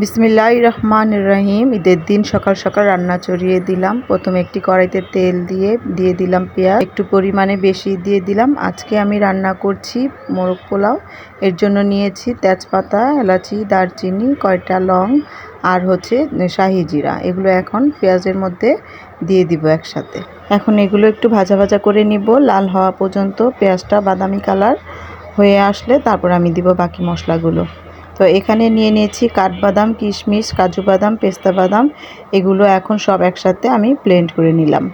বিসমিল্লাহ রহমান রহিম ঈদের দিন সকাল সকাল রান্না চড়িয়ে দিলাম। প্রথমে একটি কড়াইতে তেল দিয়ে দিয়ে দিলাম পেঁয়াজ। একটু পরিমাণে বেশি দিয়ে দিলাম। আজকে আমি রান্না করছি মোরগ পোলাও। এর জন্য নিয়েছি তেজপাতা, এলাচি, দারচিনি, কয়টা লং, আর হচ্ছে শাহি জিরা। এগুলো এখন পেঁয়াজের মধ্যে দিয়ে দিব একসাথে। এখন এগুলো একটু ভাজা ভাজা করে নিব। লাল হওয়া পর্যন্ত পেঁয়াজটা বাদামি কালার হয়ে আসলে তারপর আমি দিব বাকি মশলাগুলো। তো এখানে নিয়ে নিয়েছি কাঠবাদাম, কিশমিশ কাজু বাদাম পেস্তা বাদাম, এগুলো এখন সব একসাথে আমি ব্লেন্ড করে নিলাম।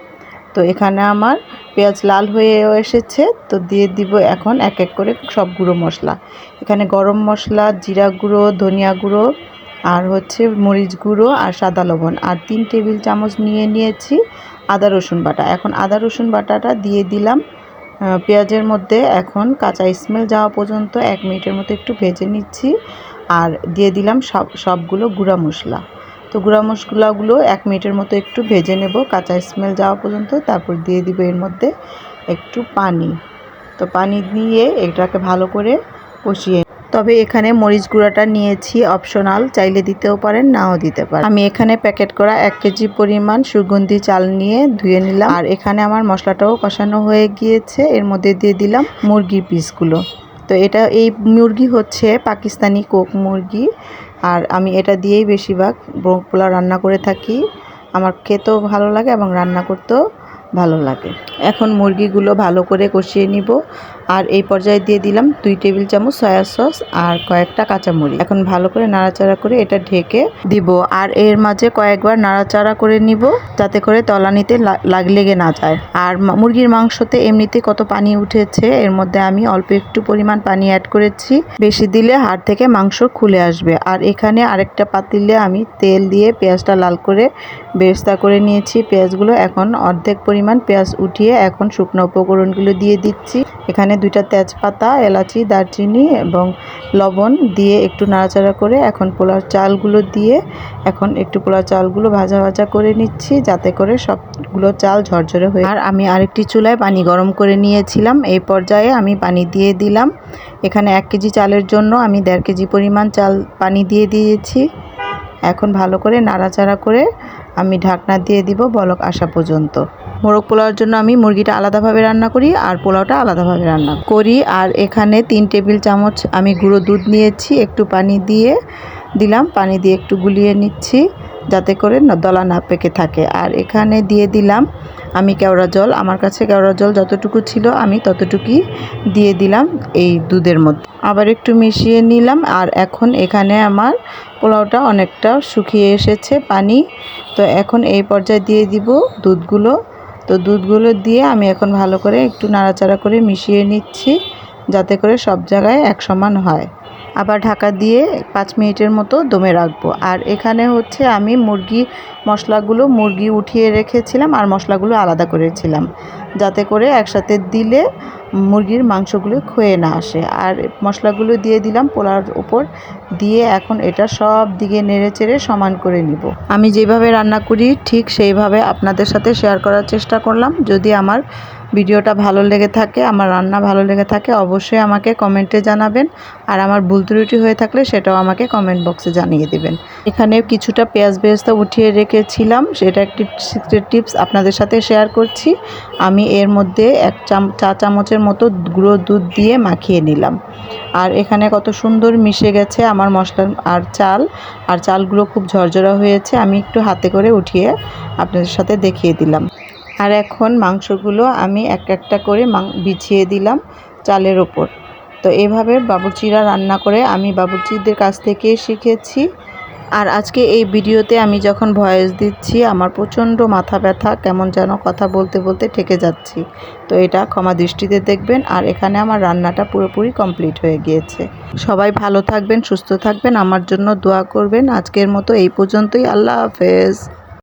তো এখানে আমার পেঁয়াজ লাল হয়ে এসেছে, তো দিয়ে দিব এখন এক এক করে সব গুঁড়ো মশলা। এখানে গরম মশলা, জিরা গুঁড়ো, ধনিয়া গুঁড়ো, আর হচ্ছে মরিচ গুঁড়ো আর সাদা লবণ, আর তিন টেবিল চামচ নিয়ে নিয়েছি আদা রসুন বাটা। এখন আদা রসুন বাটাটা দিয়ে দিলাম পেঁয়াজের মধ্যে এখন কাঁচা স্মেল যাওয়া পর্যন্ত এক মিনিটের মতো একটু ভেজে নিচ্ছি। আর দিয়ে দিলাম সব, সবগুলো গুঁড়া মশলা। তো গুঁড়া মশলাগুলো এক মিনিটের মতো একটু ভেজে নেব, কাঁচা স্মেল যাওয়া পর্যন্ত। তারপর দিয়ে দিব এর মধ্যে একটু পানি। তো পানি দিয়ে এটাকে ভালো করে কষিয়ে তবে এখানে মরিচ গুঁড়াটা নিয়েছি অপশনাল চাইলে দিতেও পারেন, নাও দিতে পারেন। আমি এখানে প্যাকেট করা এক কেজি পরিমাণ সুগন্ধি চাল নিয়ে ধুয়ে নিলাম। আর এখানে আমার মশলাটাও কষানো হয়ে গিয়েছে। এর মধ্যে দিয়ে দিলাম মুরগির পিসগুলো তো এটা এই মুরগি হচ্ছে পাকিস্তানি কোক মুরগি। আর আমি এটা দিয়েই বেশিরভাগ পোলাও রান্না করে থাকি। আমার খেতেও ভালো লাগে এবং রান্না করতেও ভালো লাগে। এখন মুরগিগুলো ভালো করে কষিয়ে নিব। আর এই পর্যায়ে দিয়ে দিলাম দুই টেবিল চামচ সয়া সস আর কয়েকটা কাঁচামরিচ। এখন ভালো করে নাড়াচাড়া করে এটা ঢেকে দিব। আর এর মাঝে কয়েকবার নাড়াচাড়া করে নিব যাতে করে তলানিতে লাগ লেগে না যায়। আর মুরগির মাংসতে এমনিতে কত পানি উঠেছে, এর মধ্যে আমি অল্প একটু পরিমাণ পানি অ্যাড করেছি। বেশি দিলে হাড় থেকে মাংস খুলে আসবে। আর এখানে আরেকটা পাতিলে আমি তেল দিয়ে পেঁয়াজটা লাল করে বেস্তা করে নিয়েছি। পেঁয়াজগুলো এখন অর্ধেক পরিমাণ পেঁয়াজ উঠিয়ে এখন শুকনো উপকরণগুলো দিয়ে দিচ্ছি। এখানে দুইটা তেজপাতা, এলাচি, দারচিনি এবং লবণ দিয়ে একটু নাড়াচাড়া করে এখন পোলার চালগুলো দিয়ে এখন একটু পোলার চালগুলো ভাজা ভাজা করে নিচ্ছি যাতে করে সবগুলো চাল ঝরঝরে হয়ে আর আমি আরেকটি চুলায় পানি গরম করে নিয়েছিলাম। এই পর্যায়ে আমি পানি দিয়ে দিলাম। এখানে এক কেজি চালের জন্য আমি দেড় কেজি পরিমাণ চাল পানি দিয়ে দিয়েছি। এখন ভালো করে নাড়াচাড়া করে আমি ঢাকনা দিয়ে দিব বলক আসা পর্যন্ত। মোরগ পোলাওর জন্য আমি মুরগিটা আলাদাভাবে রান্না করি আর পোলাওটা আলাদাভাবে রান্না করি। আর এখানে তিন টেবিল চামচ আমি গুঁড়ো দুধ নিয়েছি, একটু পানি দিয়ে দিলাম, পানি দিয়ে একটু গুলিয়ে নিচ্ছি যাতে করে দলা না পেকে থাকে। আর এখানে দিয়ে দিলাম আমি কেওড়া জল, আমার কাছে কেওড়া জল যতটুকু ছিল আমি ততটুকুই দিয়ে দিলাম এই দুধের মধ্যে। আবার একটু মিশিয়ে নিলাম আর এখন এখানে আমার পোলাওটা অনেকটা শুকিয়ে এসেছে পানি। তো এখন এই পর্যায়ে দিয়ে দিব দুধগুলো। তো দুধগুলো দিয়ে আমি এখন ভালো করে একটু নাড়াচাড়া করে মিশিয়ে নিচ্ছি, যাতে করে সব জায়গায় এক সমান হয়। আবার ঢাকা দিয়ে পাঁচ মিনিটের মতো দমে রাখব। আর এখানে হচ্ছে আমি মুরগি মশলাগুলো মুরগি উঠিয়ে রেখেছিলাম আর মশলাগুলো আলাদা করেছিলাম, যাতে করে একসাথে দিলে মুরগির মাংসগুলো ক্ষয়ে না আসে। আর মশলাগুলো দিয়ে দিলাম পোলার উপর দিয়ে এখন এটা সব দিকে নেড়ে চেড়ে সমান করে নিব। আমি যেভাবে রান্না করি ঠিক সেইভাবে আপনাদের সাথে শেয়ার করার চেষ্টা করলাম। যদি আমার ভিডিওটা ভালো লেগে থাকে, আমার রান্না ভালো লেগে থাকে, অবশ্যই আমাকে কমেন্টে জানাবেন। আর আমার ভুল ত্রুটি হয়ে থাকলে সেটাও আমাকে কমেন্ট বক্সে জানিয়ে দেবেন। এখানে কিছুটা পেঁয়াজ বেরেস্তা উঠিয়ে রেখেছিলাম, সেটা একটি সিক্রেট টিপস আপনাদের সাথে শেয়ার করছি। আমি এর মধ্যে এক চাম, চা চামচের মতো গুঁড়ো দুধ দিয়ে মাখিয়ে নিলাম। আর এখানে কত সুন্দর মিশে গেছে আমার মশলা আর চাল। আর চালগুলো খুব ঝরঝরা হয়েছে, আমি একটু হাতে করে উঠিয়ে আপনাদের সাথে দেখিয়ে দিলাম। আর এখন মাংসগুলো আমি এক একটা করে বিছিয়ে দিলাম চালের ওপর। তো এভাবে বাবুর্চিরা রান্না করে আমি বাবুর্চিদের কাছ থেকে শিখেছি। আর আজকে এই ভিডিওতে আমি যখন ভয়েস দিচ্ছি, আমার প্রচণ্ড মাথা ব্যথা, কেমন যেন কথা বলতে বলতে ঠেকে যাচ্ছি। তো এটা ক্ষমা দৃষ্টিতে দেখবেন, আর এখানে আমার রান্নাটা পুরোপুরি কমপ্লিট হয়ে গিয়েছে। সবাই ভালো থাকবেন, সুস্থ থাকবেন, আমার জন্য দোয়া করবেন। আজকের মতো এই পর্যন্তই, আল্লাহ হাফেজ।